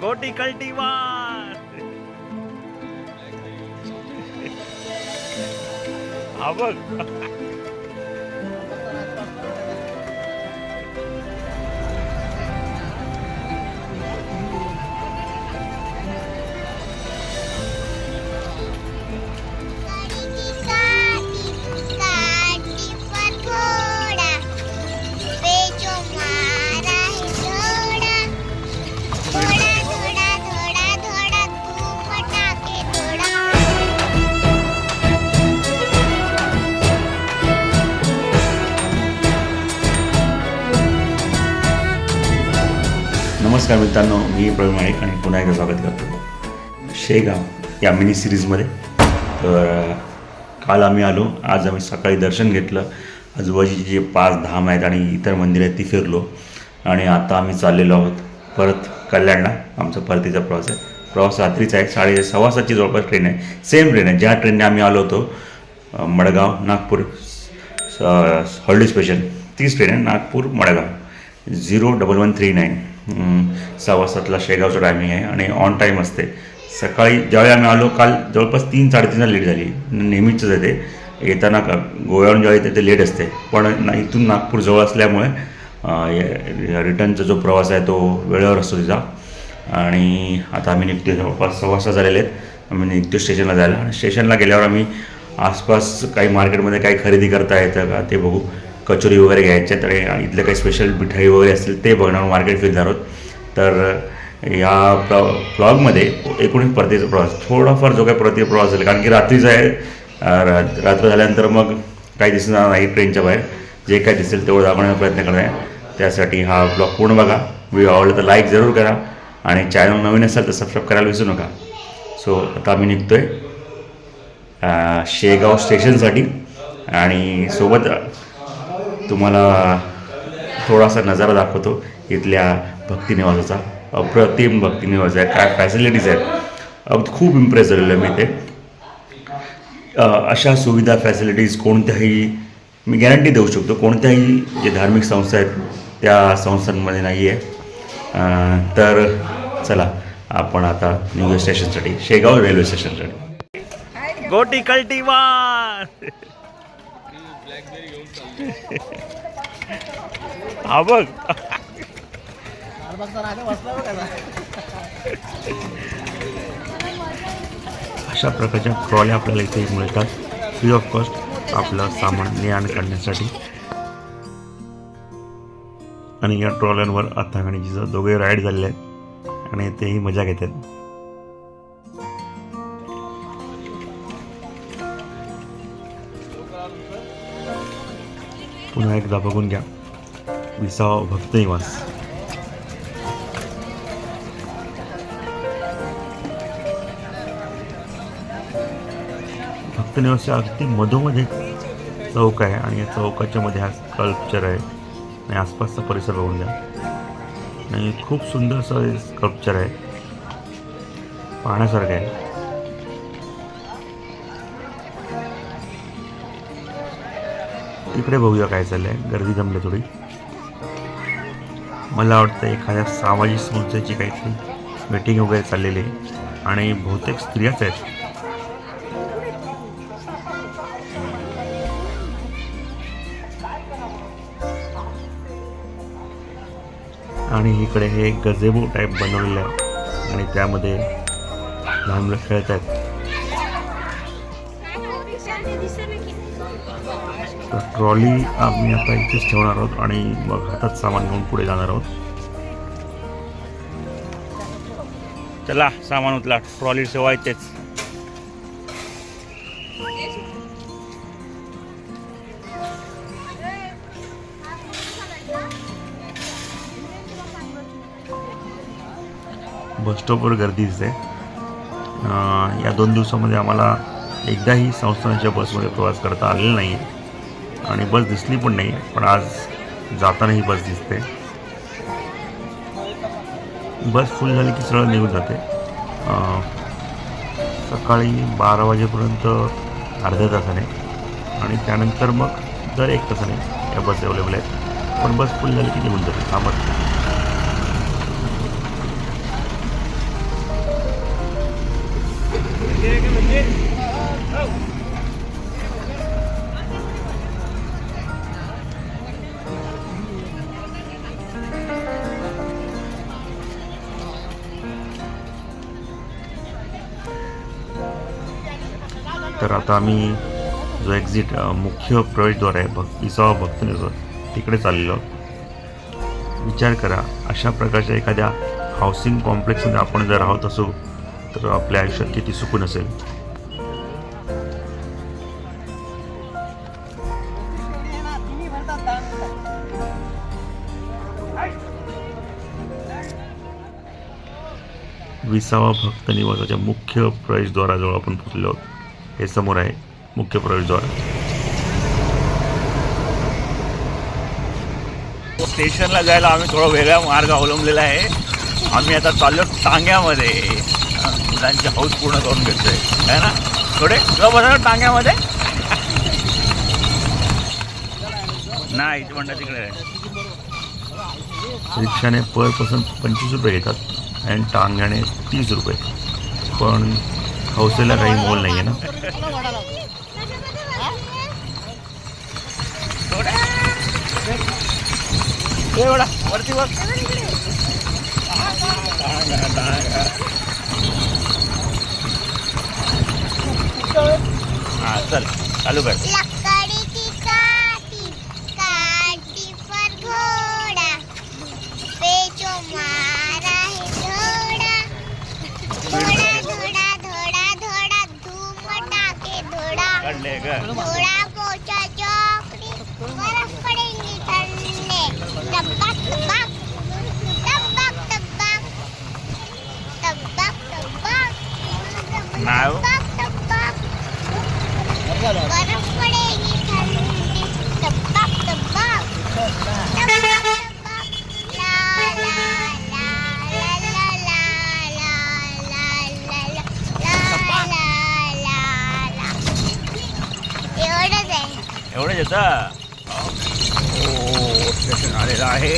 गोटी कल्टी मार नमस्कार मित्रांनो मी प्रवीण माणिक आणि पुन्हा एकदा स्वागत करतो. शेगाव या मिनी सिरीजमध्ये तर काल आम्ही आलो आज आम्ही सकाळी दर्शन घेतलं. आजूबाजूचे जे पाच धाम आहेत आणि इतर मंदिरं आहेत ती फिरलो. आणि आता आम्ही चाललेलो आहोत परत कल्याणला. आमचा परतीचा प्रवास आहे. प्रवास रात्रीचा आहे. साडे सव्वा सातची जवळपास ट्रेन आहे. सेम ट्रेन आहे. ज्या ट्रेनने आम्ही आलो होतो मडगाव नागपूर हॉलिडे स्पेशल तीच ट्रेन आहे. Nagpur Madgaon. Zero double one three nine सव्वा सातला शेगावचं टायमिंग आहे आणि ऑन टाईम असते. सकाळी ज्यावेळी आम्ही आलो काल जवळपास तीन साडेतीनला लेट झाली. नेहमीच येते येताना का गोव्यावरून ज्यावेळी येते ते लेट असते. पण ना इथून नागपूर जवळ असल्यामुळे रिटर्नचा जो प्रवास आहे तो वेळेवर असतो तिचा. आणि आता आम्ही निघतो जवळपास सव्वा सहा झालेले आहेत. आम्ही निघतो स्टेशनला जायला. स्टेशनला गेल्यावर आम्ही आसपास काही मार्केटमध्ये काही खरेदी करता येतं का ते बघू. कचोरी वगैरे घ्यायच्या तर इथले काही स्पेशल मिठाई वगैरे असतील ते बघणार मार्केट फिरणार आहोत तर या प्र ब्लॉगमध्ये एकूणच परतीचा प्रवास थोडाफार जो काही परतीचा प्रवास झाला कारण की रात्रीचा आहे रा- रात्र झाल्यानंतर मग काही दिसणार नाही ट्रेनच्या बाहेर. जे काय दिसेल तेवढं दाखवण्याचा प्रयत्न करणार आहे. त्यासाठी हा ब्लॉग पूर्ण बघा. व्हिडिओ आवडला तर लाईक जरूर करा आणि चॅनल नवीन असेल तर सबस्क्राईब करायला विसरू नका. सो आता आम्ही निघतो आहे शेगाव स्टेशनसाठी आणि सोबत तुम्हाला थोडासा नजारा दाखवतो इथल्या भक्तिनिवासाचा. अप्रतिम भक्तिनिवास आहे. काय फॅसिलिटीज आहेत? अग खूप इम्प्रेस झालेलो आहे मी ते अशा सुविधा फॅसिलिटीज कोणत्याही मी गॅरंटी देऊ शकतो कोणत्याही जे धार्मिक संस्था आहेत त्या संस्थांमध्ये नाही आहे. तर चला आपण आता निघूया स्टेशनसाठी शेगाव रेल्वे स्टेशनसाठी गोटी कल्टी हा बघ. अशा प्रकारच्या ट्रॉल्या आपल्याला इथे मिळतात. फ्री ऑफ कॉस्ट आपलं सामान ने आण करण्यासाठी. आणि या ट्रॉल्यांवर आता आणि जिचं दोघे राईड झालेले आहेत. आणि तेही मजा घेतात. पुन्हा एकदा बघून घ्या. विसावा भक्त निवास भक्त निवासच्या अगदी मधोमध्ये चौक आहे आणि या चौकाच्या मध्ये हा स्कल्पचर आहे. आणि आसपासचा परिसर बघून घ्या. आणि खूप सुंदर असं स्कल्पचर आहे. पाहण्यासारखं आहे. तिकडे बघूया काय चाललंय. गर्दी जमली थोडी. मला वाटतं एखाद्या सामाजिक संस्थेची काहीतरी मीटिंग वगैरे चाललेली आहे. आणि बहुतेक स्त्रियाच आहेत. आणि इकडे हे गजेबो टाईप बनवलेलं आहे. आणि त्यामध्ये लहान मुलं खेळत आहेत ट्रॉली आम्ही आता इथेच ठेवणार आहोत आणि मग हातात सामान घेऊन पुढे जाणार आहोत. चला सामान उचला. ट्रॉली सेवा इथेच. बस स्टॉपवर गर्दी दिसते. या दोन दिवसामध्ये आम्हाला एकदाही संस्थानाच्या बसमध्ये प्रवास करता आलेला नाही आहे आणि बस दिसली पण नाही पण आज जाताना ही बस दिसते. बस फुल झाली की सरळ निघून जाते. सकाळी बारा वाजेपर्यंत अर्ध्या तासाने आणि त्यानंतर मग दर एक तासाने या बस अवेलेबल आहेत. पण बस फुल झाली की निघून जाते थांबत नाही. आता आम्ही जो एक्झिट मुख्य प्रवेशद्वार आहे भक् विसावा भक्तनेश्वर तिकडे चाललेलो आहोत. विचार करा अशा प्रकारच्या एखाद्या हाऊसिंग कॉम्प्लेक्समध्ये आपण जर राहत असू तर आपल्या आयुष्यात किती सुकून असेल विसावा भक्त निवासाच्या मुख्य प्रवेशद्वाराजवळ आपण पोचलो आहोत हे समोर आहे मुख्य प्रवेशद्वार. स्टेशनला जायला आम्ही थोडा वेगळा मार्ग अवलंबलेला आहे. आम्ही आता चाललो टांग्यामध्ये. मुलांची हाऊस पूर्ण करून घेतोय आहे ना? थोडे बघा टांग्यामध्ये. नाही म्हणतात तिकडे. आहे. रिक्षाने पर पर्सन पंचवीस रुपये घेतात आणि टांग्याने तीस रुपये. पण हौसेला काही मोल नाही आहे ना वरती चल चालू कर. ತಣ್ಣಗ ನಾವು ಬರಪಡೆಗೆ ತಣ್ಣೆ ತಬ್ಬ ತಬ್ಬ एवढं येतं स्टेशन आलेलं आहे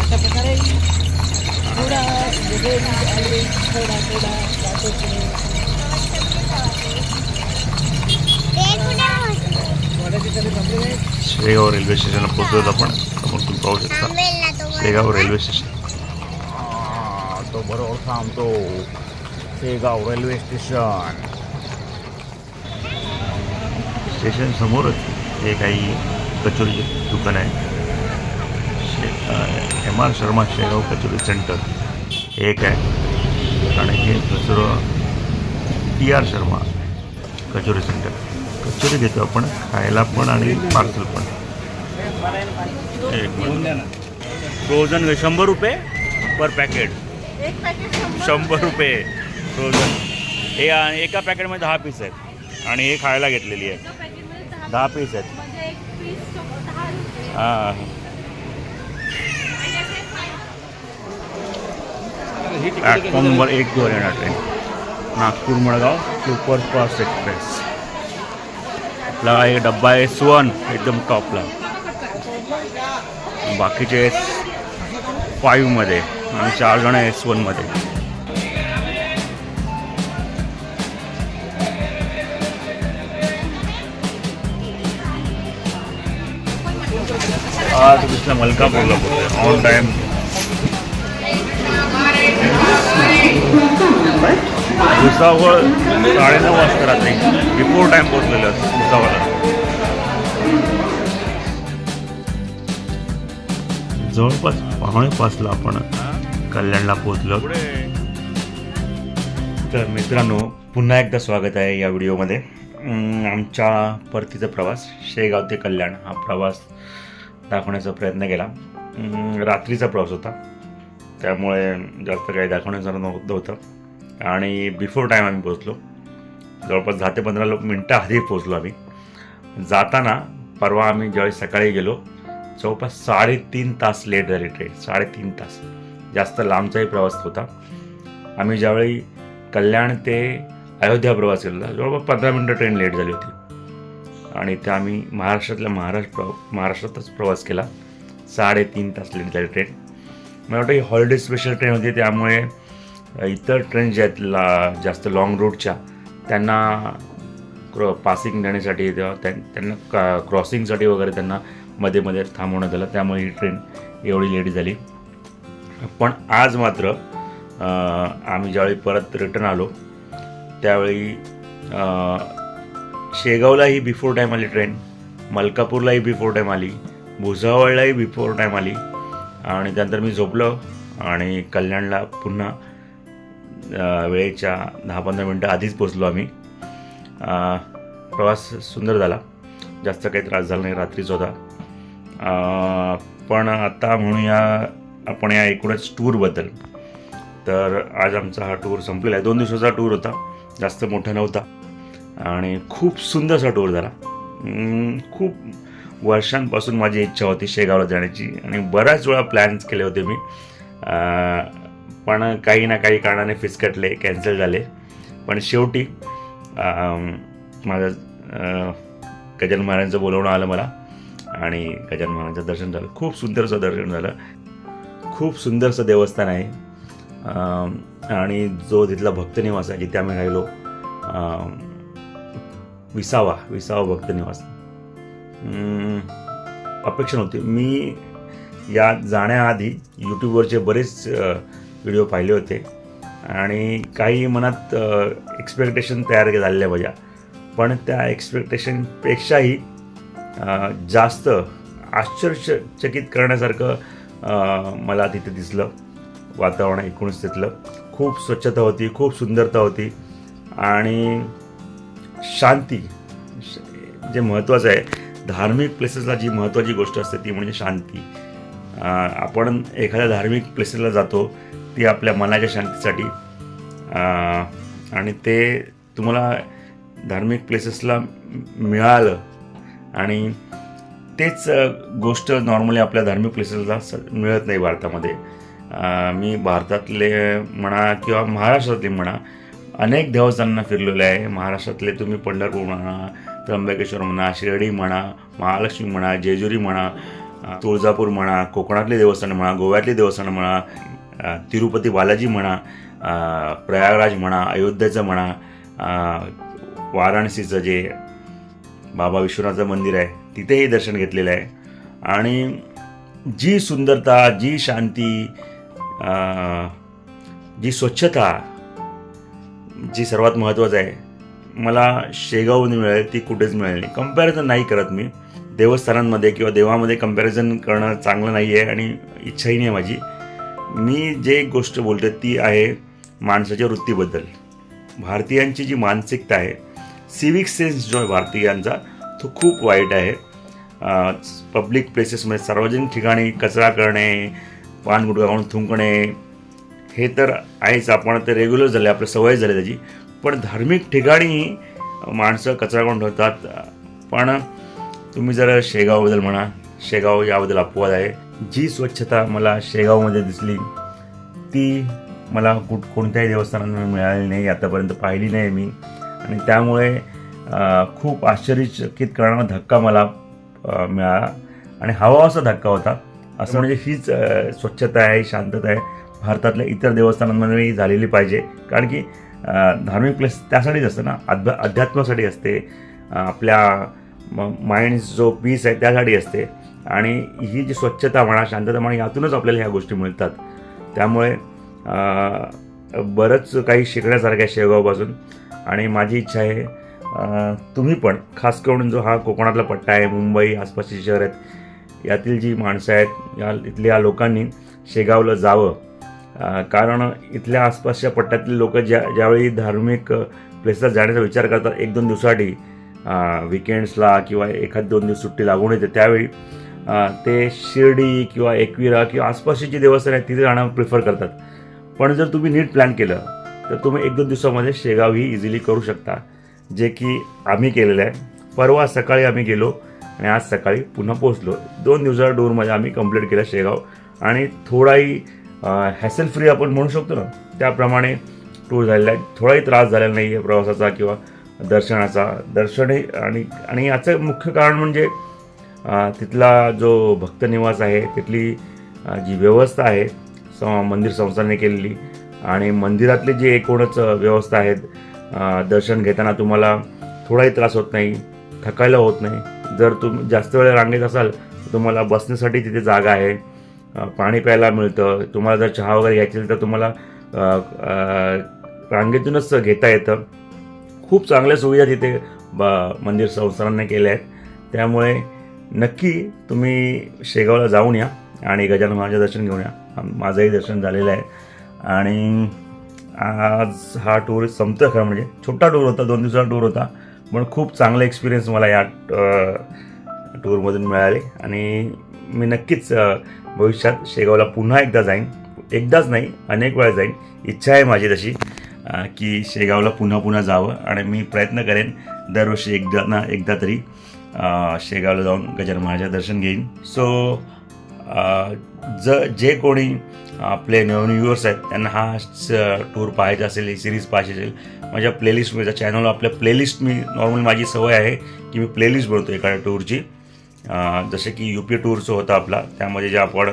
अशा प्रकारे थोडा थोडा थोडा शेगाव रेल्वे स्टेशनला पोहोचलो आपण. समोर तुम्ही पाहू शकता. Shegaon railway station. तो बरोबर थांबतो. Shegaon railway station. स्टेशन समोरच हे काही कचोरीचे दुकान आहे. शे M R Sharma Shegaon kachori centre एक आहे. आणि हे दुसरं T R Sharma kachori centre. Kachori घेतो आपण खायला पण आणि पार्सल पण. फ्रोझन शंभर रुपये पर पॅकेट एक पॅकेट शंभर रुपये. फ्रोझन हे आ- एका पॅकेटमध्ये दहा पीस आहेत. आणि हे खायला घेतलेली आहे. दहा पीस आहेत. म्हणजे एक पीस दहा रुपये. हां. प्लॅटफॉर्मवर एक वर येणार train Nagpur Madgaon superfast express. आपला हे डब्बा आहे एस वन एकदम टॉपला बाकीचे एस फाईव्हमध्ये आणि चार जण एस वनमध्ये आज कृष्ण मलकापूरला बोलतोय. ऑन टाइम भुसावळ साडेनऊ वाजता रात्री. बिफोर टाइम पोहोचलेलं भुसावळला. जवळपास पावणे पाचला आपण कल्याणला पोहोचलो. तर मित्रांनो पुन्हा एकदा स्वागत आहे या व्हिडिओमध्ये. आमच्या परतीचा प्रवास शेगाव ते कल्याण. हा प्रवास दाखवण्याचा प्रयत्न केला. रात्रीचा प्रवास होता. त्यामुळे जास्त काही दाखवण्याचं नव्हतं. होतं आणि बिफोर टाईम आम्ही पोचलो जवळपास दहा ते पंधरा लोक मिनटं आधी पोचलो आम्ही. जाताना परवा आम्ही ज्यावेळी सकाळी गेलो जवळपास साडेतीन तास लेट झाली ट्रेन साडेतीन तास. जास्त लांबचाही प्रवास होता. आम्ही ज्यावेळी कल्याण ते अयोध्या प्रवास केला जवळपास पंधरा मिनटं ट्रेन लेट झाली होती. आणि त्या आम्ही महाराष्ट्रातल्या महाराष्ट्र महाराष्ट्रातच प्रवास केला. साडेतीन तास लेट झाली ट्रेन मला वाटतं ही हॉलिडे स्पेशल ट्रेन होती त्यामुळे इतर ट्रेन ज्या आहेत ला जास्त लाँग रूटच्या त्यांना क्रॉ पासिंग देण्यासाठी तेव्हा त्यां त्यांना का क्रॉसिंगसाठी वगैरे त्यांना मध्ये मध्ये थांबवण्यात आलं. त्यामुळे ही ट्रेन एवढी लेट झाली. पण आज मात्र आम्ही ज्यावेळी परत रिटर्न आलो त्यावेळी शेगावलाही बिफोर टाईम आली ट्रेन मलकापूरलाही बिफोर टाईम आली भुसावळलाही बिफोर टाईम आली. आणि त्यानंतर मी झोपलो आणि कल्याणला पुन्हा वेळेच्या दहा पंधरा मिनटं आधीच पोचलो आम्ही. प्रवास सुंदर झाला. जास्त काही त्रास झाला नाही रात्रीच होता. पण आता म्हणूया आपण या एकूणच टूरबद्दल तर आज आमचा हा टूर संपलेला आहे. दोन दिवसाचा टूर होता. जास्त मोठा नव्हता. आणि खूप सुंदरसा टूर झाला. खूप वर्षांपासून माझी इच्छा होती शेगावला जाण्याची आणि बऱ्याच वेळा प्लॅन्स केले होते मी. पण काही ना काही कारणाने फिसकटले कॅन्सल झाले. पण शेवटी माझं गजान गजानन महाराजांचं बोलवणं आलं मला आणि गजानन महाराजांचं दर्शन झालं. खूप सुंदरचं दर्शन झालं. खूप सुंदरसं देवस्थान आहे. आणि जो तिथला भक्तनिवास आहे जिथे आम्ही राहिलो विसावा विसावा भक्तनिवास निवास अपेक्षा नव्हती मी या जाण्याआधी यूट्यूबवरचे बरेच व्हिडिओ पाहिले होते. आणि काही मनात एक्सपेक्टेशन तयार झालेल्या माझ्या. पण त्या एक्सपेक्टेशनपेक्षाही जास्त आश्चर्यचकित करण्यासारखं मला तिथे दिसलं. वातावरण एकूणच तिथलं. खूप स्वच्छता होती खूप सुंदरता होती. आणि शांती. श- जे महत्त्वाचं आहे धार्मिक प्लेसेसला जी महत्त्वाची गोष्ट असते ती म्हणजे शांती. आपण एखाद्या धार्मिक प्लेसेसला जातो ती आपल्या मनाच्या शांतीसाठी. आणि ते तुम्हाला धार्मिक प्लेसेसला मिळालं आणि तेच गोष्ट नॉर्मली आपल्या धार्मिक प्लेसेसला स मिळत नाही भारतामध्ये. मी भारतातले म्हणा किंवा महाराष्ट्रातले म्हणा अनेक देवस्थानांना फिरलेलो आहे. महाराष्ट्रातले तुम्ही पंढरपूर म्हणा त्र्यंबकेश्वर म्हणा शिर्डी म्हणा महालक्ष्मी म्हणा जेजुरी म्हणा तुळजापूर म्हणा कोकणातली देवस्थानं म्हणा गोव्यातली देवस्थानं म्हणा तिरुपती बालाजी म्हणा प्रयागराज म्हणा अयोध्येचं म्हणा वाराणसीचं जे बाबा विश्वनाथचं मंदिर आहे तिथेही दर्शन घेतलेलं आहे. आणि जी सुंदरता जी शांती जी स्वच्छता जी सर्वात महत्त्वाचं आहे मला शेगावहून मिळेल ती कुठेच मिळेल नाही. कंपॅरिझन नाही करत मी. देवस्थानांमध्ये किंवा देवामध्ये कंपॅरिझन करणं चांगलं नाही आहे आणि इच्छाही नाही आहे माझी. मी जे गोष्ट बोलतो ती आहे माणसाच्या वृत्तीबद्दल. भारतीयांची जी मानसिकता आहे सिविक सेन्स जो आहे भारतीयांचा तो खूप वाईट आहे. पब्लिक प्लेसेसमध्ये सार्वजनिक ठिकाणी कचरा करणे पान गुटखा खाऊन थुंकणे हे तर आहेच. आपण ते रेग्युलर झाले आपल्या सवय झाली त्याची. पण धार्मिक ठिकाणी माणसं कचरा करून ठेवतात. पण तुम्ही जर शेगावबद्दल म्हणा. शेगाव याबद्दल अपवाद आहे. जी स्वच्छता मला शेगावमध्ये दिसली ती मला कुठ कोणत्याही देवस्थानांना मिळाली नाही आतापर्यंत पाहिली नाही मी. आणि त्यामुळे खूप आश्चर्यचकित करणारा धक्का मला मिळाला. आणि हवा असा धक्का होता. असं म्हणजे हीच स्वच्छता आहे शांतता आहे. भारतातल्या इतर देवस्थानांमध्ये झालेली पाहिजे. कारण की धार्मिक प्लेस त्यासाठीच असतं ना. अध्या अध्यात्मासाठी असते. आपल्या माइंड जो पीस आहे त्यासाठी असते. आणि ही जी स्वच्छता म्हणा शांतता म्हणा यातूनच आपल्याला ह्या गोष्टी मिळतात. त्यामुळे बरंच काही शिकण्यासारखं आहे शेगावपासून. आणि माझी इच्छा आहे तुम्ही पण खास करून जो हा कोकणातला पट्टा आहे मुंबई आसपासची शहर आहेत यातील जी माणसं आहेत या इथल्या लोकांनी शेगावला जावं कारण इथल्या आसपासच्या पट्ट्यातले लोक ज्या ज्यावेळी धार्मिक प्लेसला जाण्याचा विचार करतात एक दोन दिवसासाठी विकेंड्सला किंवा एखाद दोन दिवस सुट्टी लागून येते त्यावेळी ते शिर्डी किंवा एकविरा किंवा आसपासची जी देवस्थान आहेत तिथे जाणं प्रिफर करतात. पण जर तुम्ही नीट प्लॅन केलं तर तुम्ही एक दोन दिवसामध्ये शेगाव ही इझिली करू शकता. जे की आम्ही केलेलं आहे. परवा सकाळी आम्ही गेलो आणि आज सकाळी पुन्हा पोहोचलो. दोन दिवसाच्या डोरमध्ये आम्ही कंप्लीट केलं शेगाव. आणि थोडाही हॅसल फ्री आपण म्हणू शकतो ना. त्याप्रमाणे टूर झालेला आहे. थोडाही त्रास झालेला नाही आहे प्रवासाचा किंवा दर्शनाचा. दर्शने आणि आणि याचं मुख्य कारण म्हणजे तिथला जो भक्तनिवास आहे तिथली जी व्यवस्था आहे स मंदिर संस्थांनी केलेली आणि मंदिरातली जी एकूणच व्यवस्था आहेत दर्शन घेताना तुम्हाला थोडाही त्रास होत नाही थकायला होत नाही. जर तुम्ही जास्त वेळ रांगेत असाल तर तुम्हाला बसण्यासाठी तिथे जागा आहे. पाणी प्यायला मिळतं. तुम्हाला जर चहा वगैरे घ्यायची असेल तर तुम्हाला रांगेतूनच घेता येतं. खूप चांगल्या सुविधा तिथे ब मंदिर संस्थानांनी केल्या आहेत. त्यामुळे नक्की तुम्ही शेगावला जाऊन या आणि गजानन महाराजांचं दर्शन घेऊन या. माझंही दर्शन झालेलं आहे. आणि आज हा टूर संपतं खरं म्हणजे. छोटा टूर होता दोन दिवसाचा टूर होता. पण खूप चांगला एक्सपिरियन्स मला या टूरमधून मिळाले. आणि मी नक्कीच भविष्यात शेगावला पुन्हा एकदा जाईन. एकदाच नाही अनेक वेळा जाईन. इच्छा आहे माझी तशी की शेगावला पुन्हा पुन्हा जावं आणि मी प्रयत्न करेन दरवर्षी एकदा ना एकदा तरी शेगावला जाऊन गजानन महाराजाचं दर्शन घेईन. सो ज जे कोणी आपले नवीन व्ह्युअर्स आहेत त्यांना हा टूर पाहायचा असेल ही सिरीज पाहायची असेल माझ्या प्लेलिस्टमध्ये चॅनलवर आपल्या प्लेलिस्ट मी नॉर्मल माझी सवय आहे की मी प्लेलिस्ट बनवतो एखाद्या टूरची जसे की यू पी टूरचं होता आपला त्यामध्ये जे आपण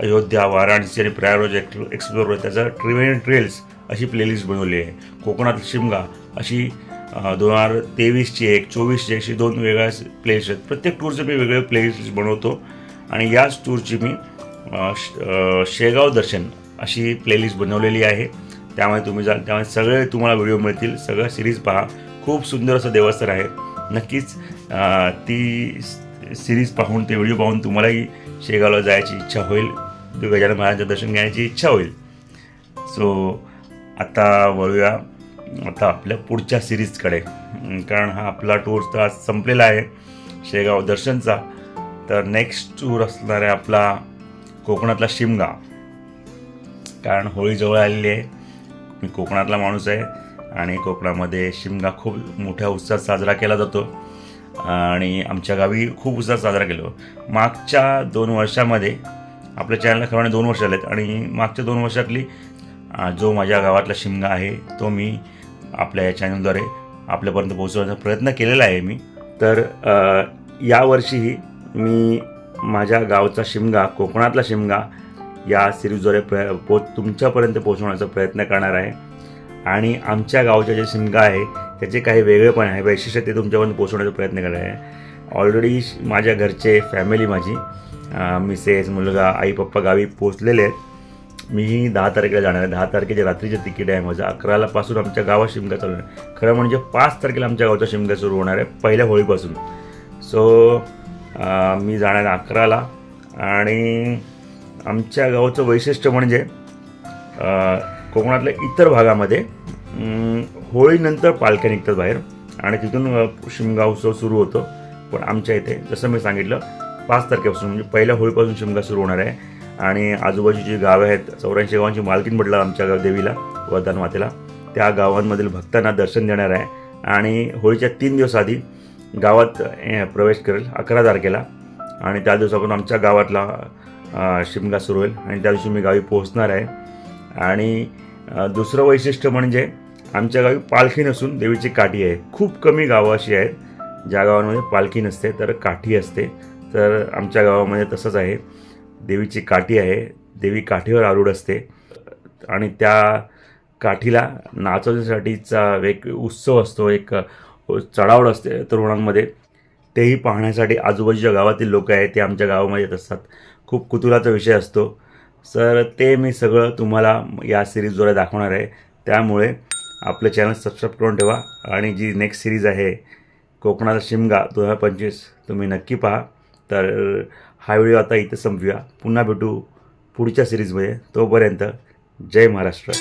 अयोध्या वाराणसी आणि प्रयागराज एक्सप्लो एक्सप्लोर होतं त्याचं ट्रिवेन ट्रेल्स अशी प्लेलिस्ट बनवली आहे. कोकणात शिमगा अशी दोन हजार तेवीसची एक चोवीसची अशी दोन वेगळ्या प्लेलिस्ट आहेत. प्रत्येक टूरचे मी वेगळे प्लेलिस्ट बनवतो. आणि याच टूरची मी शेगाव दर्शन अशी प्लेलिस्ट बनवलेली आहे. त्यामुळे तुम्ही जाल त्यामुळे सगळे तुम्हाला व्हिडिओ मिळतील. सगळं सिरीज पहा. खूप सुंदर असं देवस्थान आहे. नक्कीच ती सिरीज पाहून ते व्हिडिओ पाहून तुम्हालाही शेगावला जायची इच्छा होईल. गजानन महाराजांचं दर्शन घेण्याची इच्छा होईल. सो आता वळूया आता आपल्या पुढच्या सिरीजकडे कारण हा आपला टूर तर आज संपलेला आहे शेगाव दर्शनचा. तर नेक्स्ट टूर असणार आहे आपला कोकणातला शिमगा. कारण होळी जवळ आलेली आहे. मी कोकणातला माणूस आहे आणि कोकणामध्ये शिमगा खूप मोठ्या उत्साहात साजरा केला जातो. आणि आमच्या गावी खूप उत्साहात साजरा केलो. मागच्या दोन वर्षामध्ये आपल्या चॅनलला खरं दोन वर्ष आलेत आणि मागच्या दोन वर्षातली जो माझ्या गावातला शिमगा आहे तो मी आपल्या या चॅनलद्वारे आपल्यापर्यंत पोहोचवण्याचा प्रयत्न केलेला आहे मी. तर यावर्षीही मी माझ्या गावचा शिमगा कोकणातला शिमगा या सिरीजद्वारे प्र पो तुमच्यापर्यंत पोहोचवण्याचा प्रयत्न करणार आहे. आणि आमच्या गावच्या जे शिमगा आहे त्याचे काही वेगळेपण आहे. वैशिष्ट्य ते तुमच्यापर्यंत पोहोचवण्याचा प्रयत्न करणार आहे. ऑलरेडी माझ्या घरचे फॅमिली माझी मिसेस मुलगा आई पप्पा गावी पोचलेले आहेत. मी दहा तारखेला जाणार आहे. दहा तारखेच्या रात्रीचे तिकीट आहे माझं. अकराला पासून आमच्या गावात शिमगा चालू आहे. खरं म्हणजे पाच तारखेला आमच्या गावचा शिमगा सुरू होणार आहे पहिल्या होळीपासून. सो मी जाणार आहे अकराला आणि आमच्या गावाचं वैशिष्ट्य म्हणजे कोकणातल्या इतर भागामध्ये होळीनंतर पालख्या निघतात बाहेर. आणि तिथून शिमगा उत्सव सुरू होतो. पण आमच्या इथे जसं मी सांगितलं पाच तारखेपासून म्हणजे पहिल्या होळीपासून शिमगा सुरू होणार आहे. आणि आजूबाजूची जी गावं आहेत चौऱ्याऐंशी गावांची मालकीन म्हटलं आमच्या गाव देवीला वरदान मातेला. त्या गावांमधील भक्तांना दर्शन देणार आहे. आणि होळीच्या तीन दिवस आधी गावात प्रवेश करेल अकरा तारखेला. आणि त्या दिवसापासून आमच्या गावातला शिमगा सुरू होईल. आणि त्या दिवशी मी गावी पोहोचणार आहे. आणि दुसरं वैशिष्ट्य म्हणजे आमच्या गावी पालखी नसून देवीची काठी आहे. खूप कमी गावं अशी आहेत. ज्या गावांमध्ये पालखी नसते तर काठी असते. तर आमच्या गावामध्ये तसंच आहे. देवीची काठी आहे. देवी काठीवर आरूढ असते. आणि त्या काठीला नाचवण्यासाठीचा एक उत्सव असतो. एक चढावड असते तरुणांमध्ये. तेही पाहण्यासाठी आजूबाजूच्या गावातील लोक आहेत ते आमच्या गावामध्ये येत असतात खूप कुतुलाचा विषय असतो. सर ते मी सगळं तुम्हाला या सिरीजद्वारे दाखवणार आहे. त्यामुळे आपलं चॅनल सबस्क्राईब करून ठेवा आणि जी नेक्स्ट सिरीज आहे कोकणाचा शिमगा दोन हजार पंचवीस तुम्ही नक्की पहा. तर हा व्हिडिओ आता इथं संपवूया पुन्हा भेटू पुढच्या सिरीजमध्ये तोपर्यंत जय महाराष्ट्र.